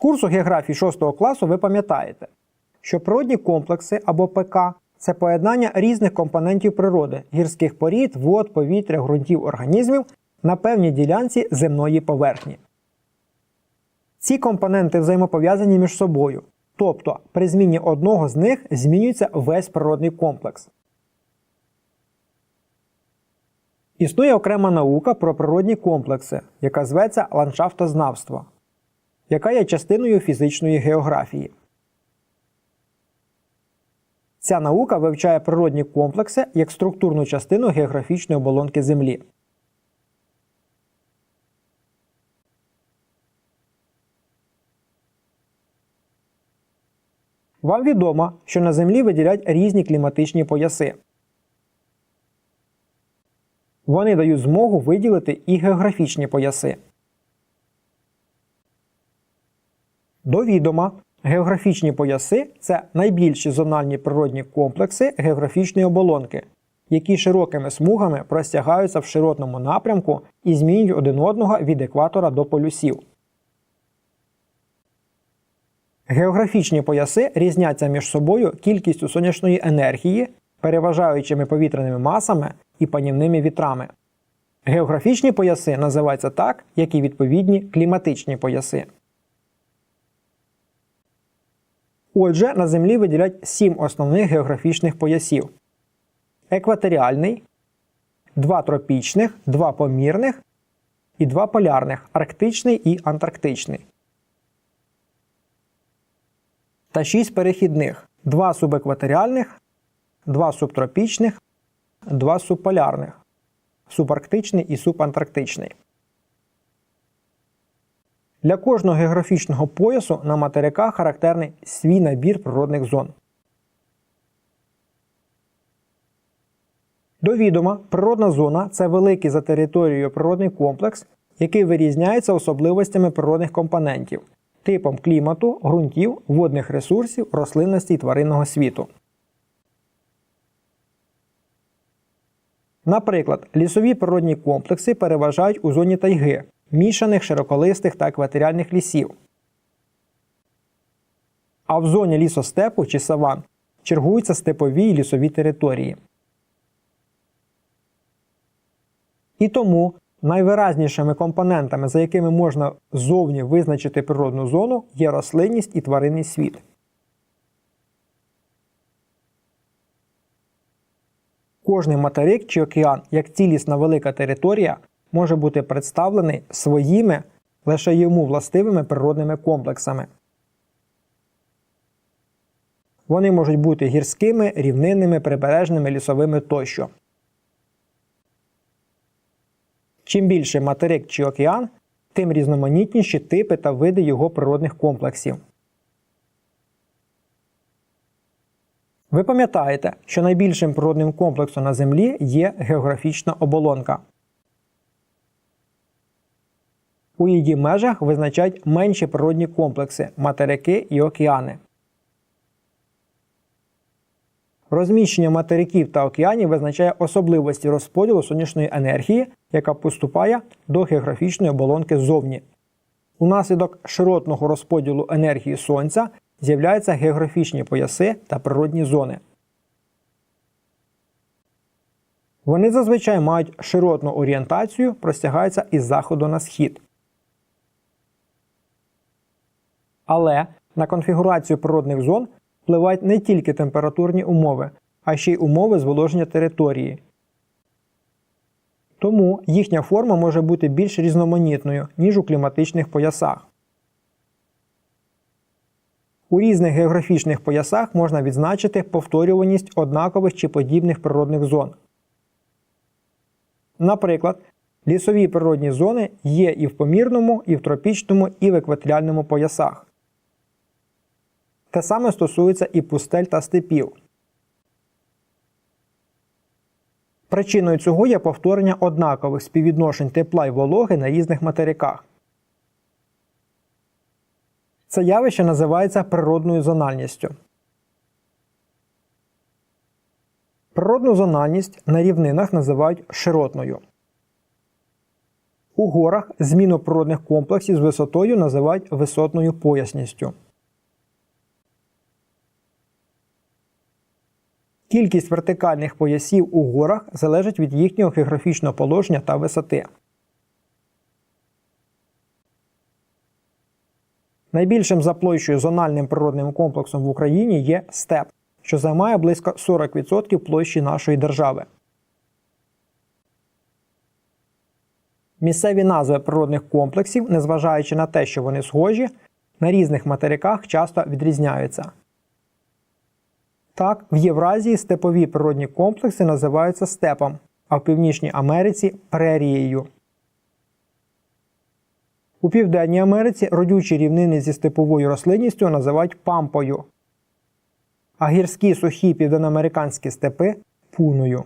курсу географії 6 класу ви пам'ятаєте, що природні комплекси або ПК це поєднання різних компонентів природи гірських порід, вод, повітря, ґрунтів організмів на певній ділянці земної поверхні. Ці компоненти взаємопов'язані між собою, тобто при зміні одного з них змінюється весь природний комплекс. Існує окрема наука про природні комплекси, яка зветься ландшафтознавство, яка є частиною фізичної географії. Ця наука вивчає природні комплекси як структурну частину географічної оболонки Землі. Вам відомо, що на Землі виділяють різні кліматичні пояси. Вони дають змогу виділити і географічні пояси. До відома, географічні пояси це найбільші зональні природні комплекси географічної оболонки, які широкими смугами простягаються в широтному напрямку і змінюють один одного від екватора до полюсів. Географічні пояси різняться між собою кількістю сонячної енергії, переважаючими повітряними масами і панівними вітрами. Географічні пояси називаються так, як і відповідні кліматичні пояси. Отже, на Землі виділяють сім основних географічних поясів: екваторіальний, два тропічних, два помірних і два полярних арктичний і антарктичний. Та шість перехідних: два субекваторіальних, два субтропічних, два субполярних, субарктичний і субантарктичний. Для кожного географічного поясу на материках характерний свій набір природних зон. До відома, природна зона це великий за територією природний комплекс, який вирізняється особливостями природних компонентів, типом клімату, ґрунтів, водних ресурсів, рослинності і тваринного світу. Наприклад, лісові природні комплекси переважають у зоні тайги, мішаних широколистих та екваторіальних лісів. А в зоні лісостепу чи саван чергуються степові і лісові території. І тому найвиразнішими компонентами, за якими можна ззовні визначити природну зону, є рослинність і тваринний світ. Кожний материк чи океан, як цілісна велика територія, може бути представлений своїми лише йому властивими природними комплексами. Вони можуть бути гірськими, рівнинними, прибережними, лісовими тощо. Чим більше материк чи океан, тим різноманітніші типи та види його природних комплексів. Ви пам'ятаєте, що найбільшим природним комплексом на Землі є географічна оболонка. У її межах визначають менші природні комплекси материки і океани. Розміщення материків та океанів визначає особливості розподілу сонячної енергії, яка поступає до географічної оболонки ззовні. Унаслідок широтного розподілу енергії Сонця з'являються географічні пояси та природні зони. Вони зазвичай мають широтну орієнтацію, простягаються із заходу на схід. Але на конфігурацію природних зон впливають не тільки температурні умови, а ще й умови зволоження території. Тому їхня форма може бути більш різноманітною, ніж у кліматичних поясах. У різних географічних поясах можна відзначити повторюваність однакових чи подібних природних зон. Наприклад, лісові природні зони є і в помірному, і в тропічному, і в екваторіальному поясах. Те саме стосується і пустель та степів. Причиною цього є повторення однакових співвідношень тепла й вологи на різних материках. Це явище називається природною зональністю. Природну зональність на рівнинах називають широтною. У горах зміну природних комплексів з висотою називають висотною поясністю. Кількість вертикальних поясів у горах залежить від їхнього географічного положення та висоти. Найбільшим за площею зональним природним комплексом в Україні є степ, що займає близько 40% площі нашої держави. Місцеві назви природних комплексів, незважаючи на те, що вони схожі, на різних материках часто відрізняються. Так, в Євразії степові природні комплекси називаються степом, а в Північній Америці прерією. У Південній Америці родючі рівнини зі степовою рослинністю називають пампою, а гірські сухі південноамериканські степи пуною.